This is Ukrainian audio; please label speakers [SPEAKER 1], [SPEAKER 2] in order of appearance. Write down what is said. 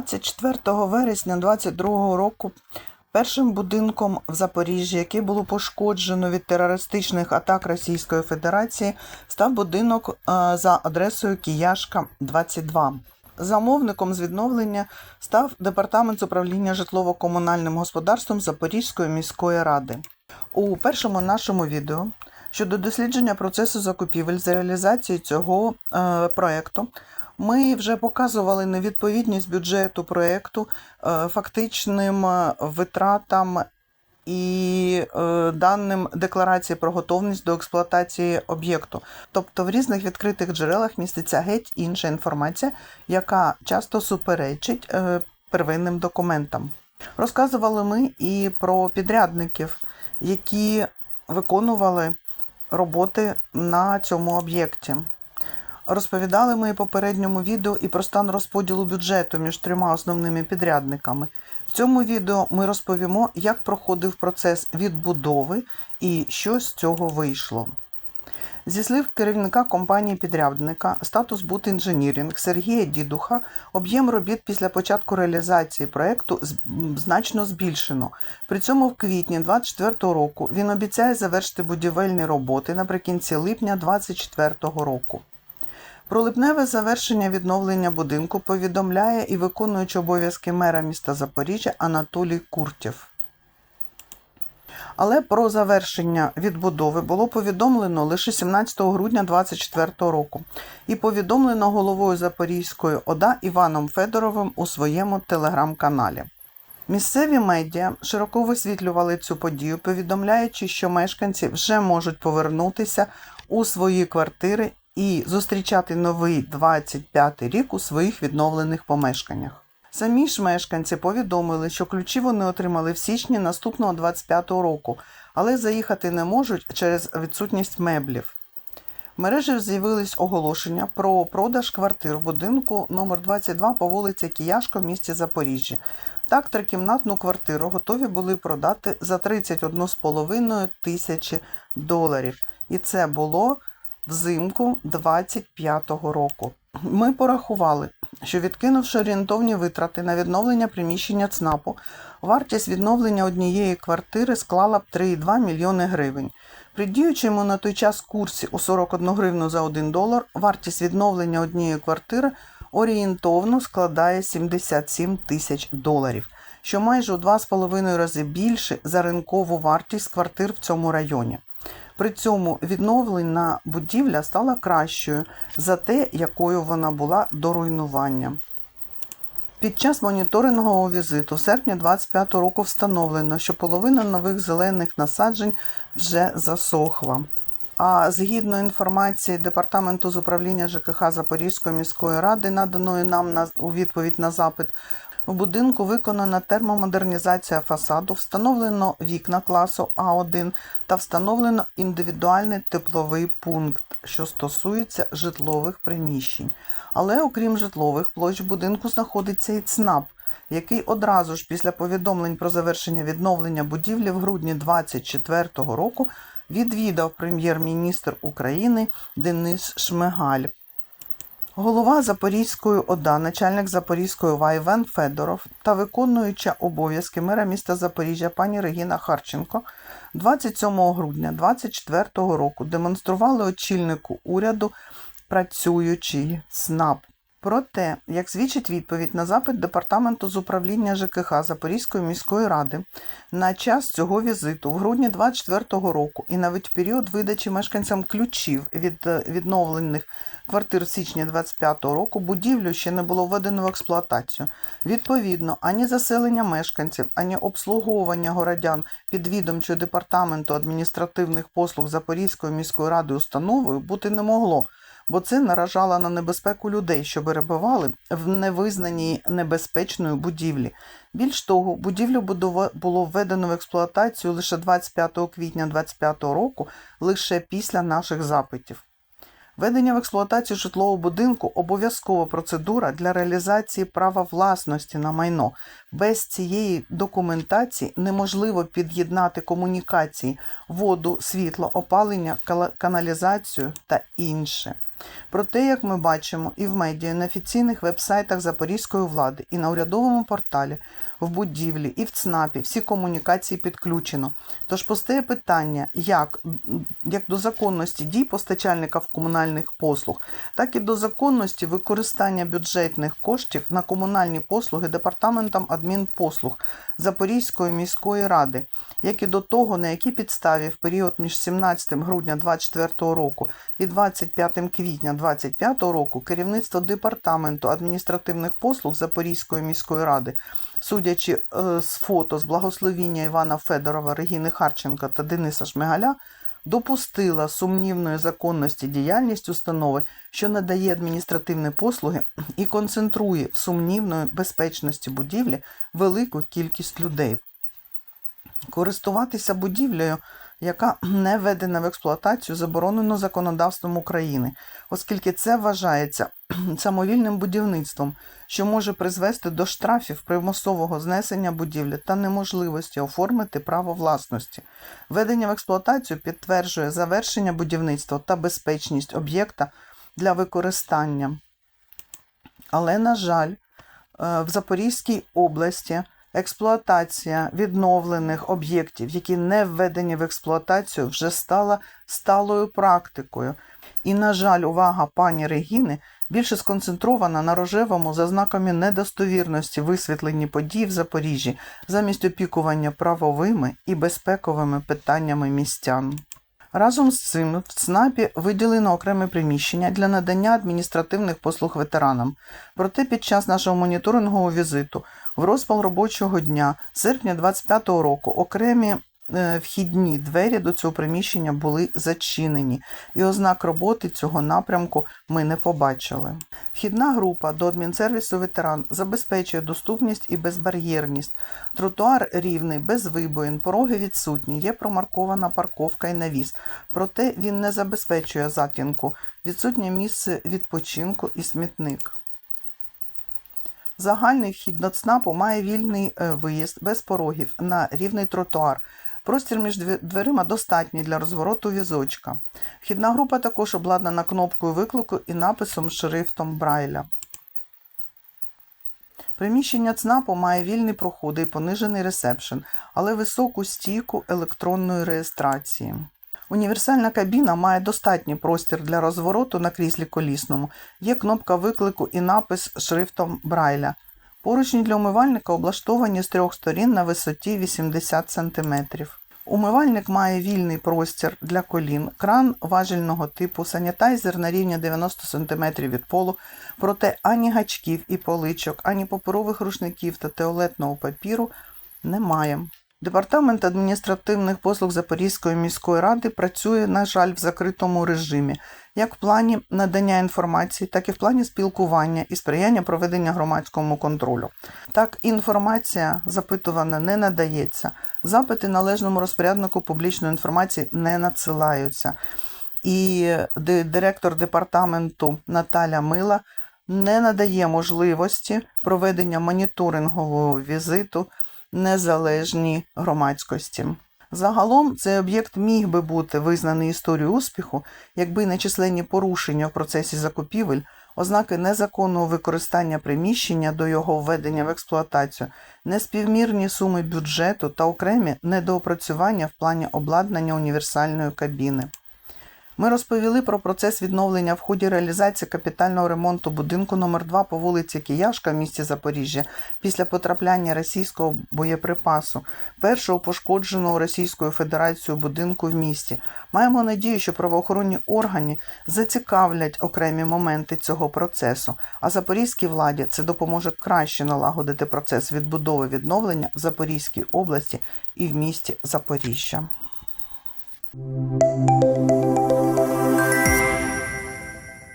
[SPEAKER 1] 24 вересня 2022 року першим будинком в Запоріжжі, який було пошкоджено від терористичних атак Російської Федерації, став будинок е, за адресою Кияшка 22. Замовником з відновлення став департамент з управління житлово-комунальним господарством Запорізької міської ради. У першому нашому відео щодо дослідження процесу закупівель з реалізації цього е, проекту ми вже показували невідповідність бюджету проекту е, фактичним е, витратам і е, даним декларації про готовність до експлуатації об'єкту. Тобто в різних відкритих джерелах міститься геть інша інформація, яка часто суперечить первинним документам. Розказували ми і про підрядників, які виконували роботи на цьому об'єкті. Розповідали ми у попередньому відео і про стан розподілу бюджету між трьома основними підрядниками. В цьому відео ми розповімо, як проходив процес відбудови і що з цього вийшло. Зі слів керівника компанії підрядника статус Бут інженірінг Сергія Дідуха, об'єм робіт після початку реалізації проекту значно збільшено. При цьому в квітні 2024 року він обіцяє завершити будівельні роботи наприкінці липня 2024 року. Про липневе завершення відновлення будинку повідомляє і виконуючий обов'язки мера міста Запоріжжя Анатолій Куртєв. Але про завершення відбудови було повідомлено лише 17 грудня 2024 року і повідомлено головою Запорізької ОДА Іваном Федоровим у своєму телеграм-каналі. Місцеві медіа широко висвітлювали цю подію, повідомляючи, що мешканці вже можуть повернутися у свої квартири і зустрічати новий 25 рік у своїх відновлених помешканнях. Самі ж мешканці повідомили, що ключі вони отримали в січні наступного 25 року, але заїхати не можуть через відсутність меблів. В мережі з'явились оголошення про продаж квартир в будинку номер 22 по вулиці Кияшка в місті Запоріжжя. Так, трикімнатну квартиру готові були продати за 31,5 тисячі доларів. І це було взимку 25-го року. Ми порахували, що відкинувши орієнтовні витрати на відновлення приміщення ЦНАПу, вартість відновлення однієї квартири склала б 3,2 мільйони гривень. При діючому на той час курсі у 41 гривну за 1 долар вартість відновлення однієї квартири орієнтовно складає 77 тисяч доларів, що майже у 2,5 рази більше за ринкову вартість квартир в цьому районі. При цьому відновлена будівля стала кращою за те, якою вона була до руйнування. Під час моніторингового візиту в серпні 25 року встановлено, що половина нових зелених насаджень вже засохла. А згідно інформації Департаменту з управління ЖКХ Запорізької міської ради, наданої нам на, у відповідь на запит, у будинку виконана термомодернізація фасаду, встановлено вікна класу А1 та встановлено індивідуальний тепловий пункт, що стосується житлових приміщень. Але окрім житлових площ в будинку знаходиться і ЦНАП, який одразу ж після повідомлень про завершення відновлення будівлі в грудні 2024 року відвідав прем'єр-міністр України Денис Шмигаль. Голова Запорізької ОДА, начальник Запорізької ОВА Федоров та виконуюча обов'язки мера міста Запоріжжя пані Регіна Харченко 27 грудня 2024 року демонстрували очільнику уряду працюючий СНАП. Проте, як свідчить відповідь на запит департаменту з управління ЖКХ Запорізької міської ради, на час цього візиту в грудні 2024 року і навіть в період видачі мешканцям ключів від е, відновлених квартир в січні 2025 року будівлю ще не було введено в експлуатацію. Відповідно, ані заселення мешканців, ані обслуговування городян під відомчою департаменту адміністративних послуг Запорізької міської ради установою бути не могло бо це наражало на небезпеку людей, що перебували в невизнаній небезпечної будівлі. Більш того, будівлю було введено в експлуатацію лише 25 квітня 2025 року, лише після наших запитів. Введення в експлуатацію житлового будинку обов'язкова процедура для реалізації права власності на майно. Без цієї документації неможливо під'єднати комунікації, воду, світло, опалення, каналізацію та інше. Проте, як ми бачимо, і в медіа, і на офіційних вебсайтах Запорізької влади, і на урядовому порталі, в будівлі, і в ЦНАПі всі комунікації підключено. Тож постає питання, як, як до законності дій постачальників комунальних послуг, так і до законності використання бюджетних коштів на комунальні послуги департаментом адмінпослуг Запорізької міської ради, як і до того, на якій підставі в період між 17 грудня 2024 року і 25 квітня 2025 року керівництво департаменту адміністративних послуг Запорізької міської ради, судячи е, з фото з благословіння Івана Федорова, Регіни Харченка та Дениса Шмигаля, допустила сумнівної законності діяльність установи, що надає адміністративні послуги і концентрує в сумнівної безпечності будівлі велику кількість людей. Користуватися будівлею, яка не введена в експлуатацію, заборонено законодавством України, оскільки це вважається самовільним будівництвом, що може призвести до штрафів примусового знесення будівлі та неможливості оформити право власності. Введення в експлуатацію підтверджує завершення будівництва та безпечність об'єкта для використання. Але, на жаль, е, в Запорізькій області експлуатація відновлених об'єктів, які не введені в експлуатацію, вже стала сталою практикою. І, на жаль, увага пані Регіни більше сконцентрована на рожевому за знаками недостовірності висвітленні подій в Запоріжжі замість опікування правовими і безпековими питаннями містян. Разом з цим в ЦНАПі виділено окреме приміщення для надання адміністративних послуг ветеранам. Проте під час нашого моніторингового візиту в розпал робочого дня серпня 2025 року окремі е, вхідні двері до цього приміщення були зачинені, і ознак роботи цього напрямку ми не побачили. Вхідна група до адмінсервісу ветеран забезпечує доступність і безбар'єрність. Тротуар рівний, без вибоїн, пороги відсутні, є промаркована парковка і навіс, проте він не забезпечує затінку, відсутнє місце відпочинку і смітник. Загальний вхід до ЦНАПу має вільний е, виїзд без порогів на рівний тротуар. Простір між дверима достатній для розвороту візочка. Вхідна група також обладнана кнопкою виклику і написом шрифтом Брайля. Приміщення ЦНАПу має вільні проходи і понижений ресепшн, але високу стійку електронної реєстрації. Універсальна кабіна має достатній простір для розвороту на кріслі колісному. Є кнопка виклику і напис шрифтом Брайля. Поручні для умивальника облаштовані з трьох сторін на висоті 80 см. Умивальник має вільний простір для колін, кран важельного типу, санітайзер на рівні 90 см від полу, проте ані гачків і поличок, ані паперових рушників та туалетного папіру немає. Департамент адміністративних послуг Запорізької міської ради працює, на жаль, в закритому режимі, як в плані надання інформації, так і в плані спілкування і сприяння проведення громадському контролю. Так, інформація запитувана не надається, запити належному розпоряднику публічної інформації не надсилаються. І директор департаменту Наталя Мила не надає можливості проведення моніторингового візиту незалежній громадськості. Загалом цей об'єкт міг би бути визнаний історією успіху, якби не численні порушення в процесі закупівель, ознаки незаконного використання приміщення до його введення в експлуатацію, неспівмірні суми бюджету та окремі недоопрацювання в плані обладнання універсальної кабіни. Ми розповіли про процес відновлення в ході реалізації капітального ремонту будинку номер 2 по вулиці Кияшка в місті Запоріжжя після потрапляння російського боєприпасу, першого пошкодженого Російською Федерацією будинку в місті. Маємо надію, що правоохоронні органи зацікавлять окремі моменти цього процесу, а запорізькій владі це допоможе краще налагодити процес відбудови відновлення в Запорізькій області і в місті Запоріжжя.